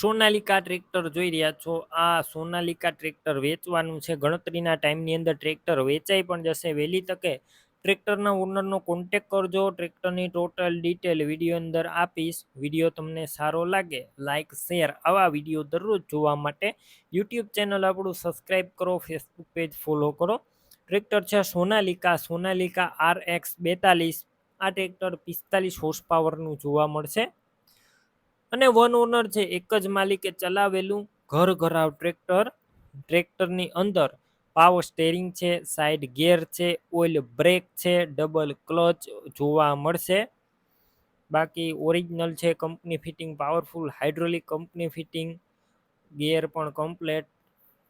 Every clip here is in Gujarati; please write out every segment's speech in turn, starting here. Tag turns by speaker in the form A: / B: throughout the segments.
A: સોનાલિકા ટ્રેક્ટર જોઈ રહ્યા છો. આ સોનાલિકા ટ્રેક્ટર વેચવાનું છે. ગણતરીના ટાઈમની અંદર ટ્રેક્ટર વેચાઈ પણ જશે. વહેલી તકે ટ્રેક્ટરના ઓનરનો કોન્ટેક કરજો. ટ્રેક્ટરની ટોટલ ડિટેલ વીડિયો અંદર આપીશ. વીડિયો તમને સારો લાગે લાઇક શેર આવા વીડિયો દરરોજ જોવા માટે યુટ્યુબ ચેનલ આપણું સબસ્ક્રાઈબ કરો ફેસબુક પેજ ફોલો કરો. ટ્રેક્ટર છે સોનાલિકા. સોનાલિકા આર એક્સ બેતાલીસ. આ ટ્રેક્ટર પિસ્તાલીસ હોર્સ પાવરનું જોવા મળશે. અને વન ઓનર છે, એક જ માલિકે ચલાવેલું ઘર ઘરાવ ટ્રેક્ટર ટ્રેક્ટરની અંદર પાવર સ્ટેરિંગ છે સાઈડ ગેર છે ઓઇલ બ્રેક છે ડબલ ક્લચ જોવા મળશે. બાકી ઓરિજિનલ છે company fitting powerful hydraulic company fitting gear પણ કમ્પ્લેટ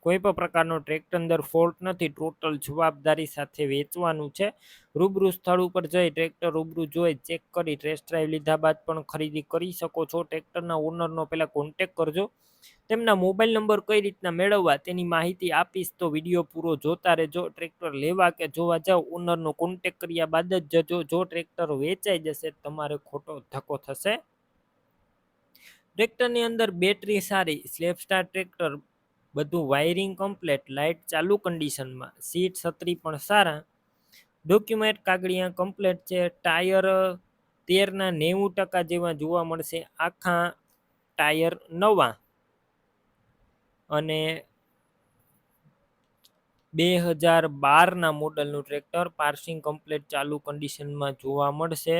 A: કોઈ પણ પ્રકારનો ટ્રેક્ટર અંદર ફોલ્ટ નથી ટોટલ જવાબદારી સાથે વેચવાનું છે. રૂબરૂ સ્થળ ઉપર જઈ ટ્રેક્ટર રૂબરૂ જોઈ ચેક કરી ટેસ્ટ ડ્રાઈવ લીધા બાદ પણ ખરીદી કરી શકો છો. ટ્રેક્ટરના ઓનરનો પહેલાં કોન્ટેક કરજો. તેમના મોબાઈલ નંબર કઈ રીતના મેળવવા તેની માહિતી આપીશ તો વીડિયો પૂરો જોતા રહેજો. ટ્રેક્ટર લેવા કે જોવા જાવ ઓનરનો કોન્ટેક કર્યા બાદ જ જજો. જો ટ્રેક્ટર વેચાઈ જશે, તમારે ખોટો ધક્કો થશે. ટ્રેક્ટરની અંદર બેટરી સારી સ્લેપ સ્ટાર ટ્રેક્ટર બધું વાયરિંગ કમ્પ્લેટ લાઇટ ચાલુ કન્ડિશનમાં સીટ છત્રી પણ સારા. ડોક્યુમેન્ટ કાગળિયા કમ્પ્લેટ છે ટાયર તેરના નેવું ટકા જેવા જોવા મળશે, આખા ટાયર નવા. અને બે હજાર બારના મોડલનું ટ્રેક્ટર પાર્સિંગ કમ્પ્લેટ ચાલુ કન્ડિશનમાં જોવા મળશે.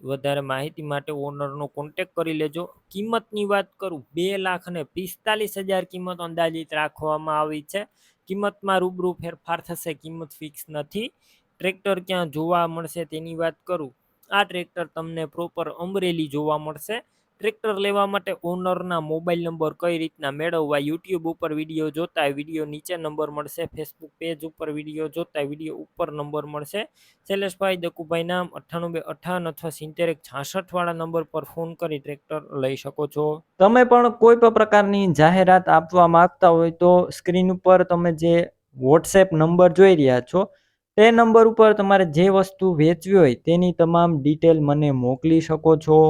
A: વધારે માહિતી માટે ઓનરનો કોન્ટેક કરી લેજો. કિંમતની વાત કરું, બે લાખ અને પિસ્તાલીસ હજાર કિંમત અંદાજિત રાખવામાં આવી છે. કિંમતમાં રૂબરૂ ફેરફાર થશે, કિંમત ફિક્સ નથી. ટ્રેક્ટર ક્યાં જોવા મળશે તેની વાત કરું. આ ટ્રેક્ટર તમને પ્રોપર અમરેલી જોવા મળશે. ટ્રેક્ટર લેવા માટે ઓનરના મોબાઈલ નંબર કઈ રીતના મેળવવા યુટ્યુબ ઉપર વીડિયો જોતા વીડિયો નીચે નંબર મળશે ફેસબુક પેજ ઉપર વીડિયો જોતા વીડિયો ઉપર નંબર મળશે. શૈલેષભાઈ દકુભાઈ નામ અઠ્ઠાણું બે અઠાવન અથવા સિત્તેર એક છાસઠ વાળા નંબર પર ફોન કરી ટ્રેક્ટર લઈ શકો છો.
B: તમે પણ કોઈ પણ પ્રકારની જાહેરાત આપવા માંગતા હોય તો સ્ક્રીન ઉપર તમે જે વોટ્સએપ નંબર જોઈ રહ્યા છો, તે નંબર ઉપર તમારે જે વસ્તુ વેચવી હોય તેની તમામ ડિટેલ મને મોકલી શકો છો.